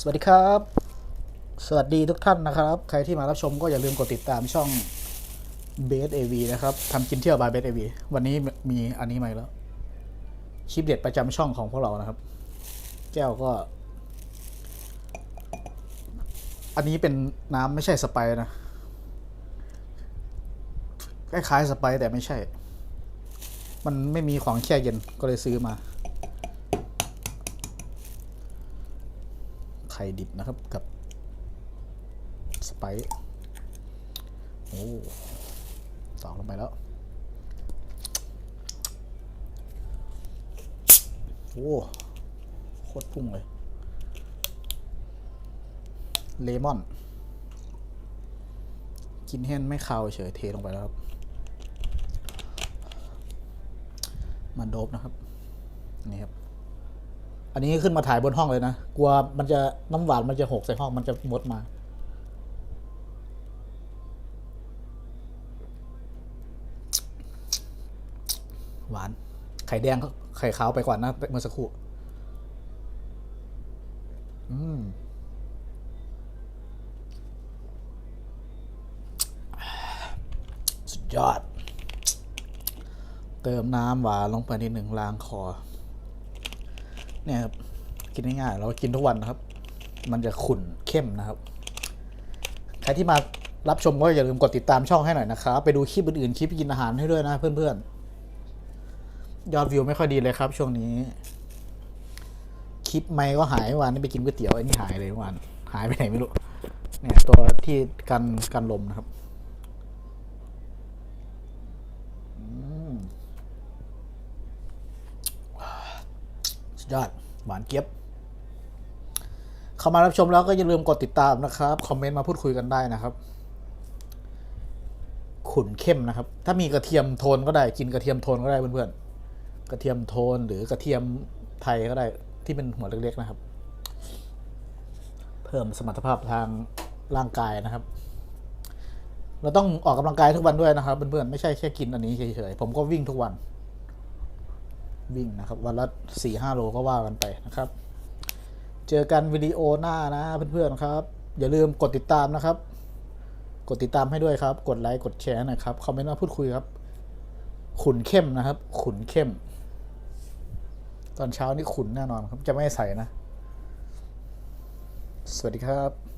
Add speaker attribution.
Speaker 1: สวัสดีครับ สวัสดีทุกท่านนะครับ ใครที่มารับชมก็อย่าลืมกดติดตามช่อง b s AV นะครับทำกินเที่ยวบาย b s AV วันนี้มีอันนี้มาแล้วคลิปเด็ดประจำช่องของพวกเรานะครับ แก้วก็ อันนี้เป็นน้ำไม่ใช่สไปร์นะคล้ายๆสไปร์แต่ไม่ใช่ มันไม่มีของแช่เย็นก็เลยซื้อมา ไข่ดิบนะครับกับสไปซ์โอ้สองลงไปแล้ว โอ้โคตรพุ่งเลย เลมอน กินแห้นไม่คาวเฉยเทลงไปแล้วครับ มันโดบนะครับ นี่ครับ อันนี้ขึ้นมาถ่ายบนห้องเลยนะ กลัวมันจะน้ำหวานมันจะหกใส่ห้องมันจะมดมา หวาน ไข่แดงไข่ขาวไปกว่านะเมื่อสักครู่อืมสุดยอด เติมน้ำหวานลงไปนิดหนึ่งล้างคอ เนี่ยครับกินง่ายๆเรากินทุกวันนะครับ มันจะขุ่นเข้มนะครับ ใครที่มารับชมก็อย่าลืมกดติดตามช่องให้หน่อยนะครับ ไปดูคลิปอื่นๆคลิปกินอาหารให้ด้วยนะเพื่อนๆ ยอดวิวไม่ค่อยดีเลยครับ ช่วงนี้ คลิปไม่ก็หายวานนี่ไปกินก๋วยเตี๋ยวไอ้นี่หายเลยวานหายไปไหนไม่รู้ เนี่ยตัวที่กันกันลมนะครับอืม สุด ยอด หวานเกี๊ยบ เข้ามารับชมแล้วก็อย่าลืมกดติดตามนะครับ คอมเมนต์มาพูดคุยกันได้นะครับ ขุนเข้มนะครับ ถ้ามีกระเทียมโทนก็ได้ กินกระเทียมโทนก็ได้เพื่อนๆ กระเทียมโทนหรือกระเทียมไทยก็ได้ที่เป็นหัวเล็กๆนะครับ เพิ่มสมรรถภาพทางร่างกายนะครับเราต้องออกกำลังกายทุกวันด้วยนะครับเพื่อนๆไม่ใช่แค่กินอันนี้เฉยๆผมก็วิ่งทุกวัน วิ่งนะครับ วันละสี่ห้าโลก็ว่ากันไปนะครับ เจอกันวิดีโอหน้านะเพื่อนๆครับ อย่าลืมกดติดตามนะครับ กดติดตามให้ด้วยครับ กดไลค์กดแชร์นะครับคอมเมนต์มาพูดคุยครับ ขุนเข้มนะครับ ขุนเข้ม ตอนเช้านี่ขุนแน่นอนครับ จะไม่ใส่นะ สวัสดีครับ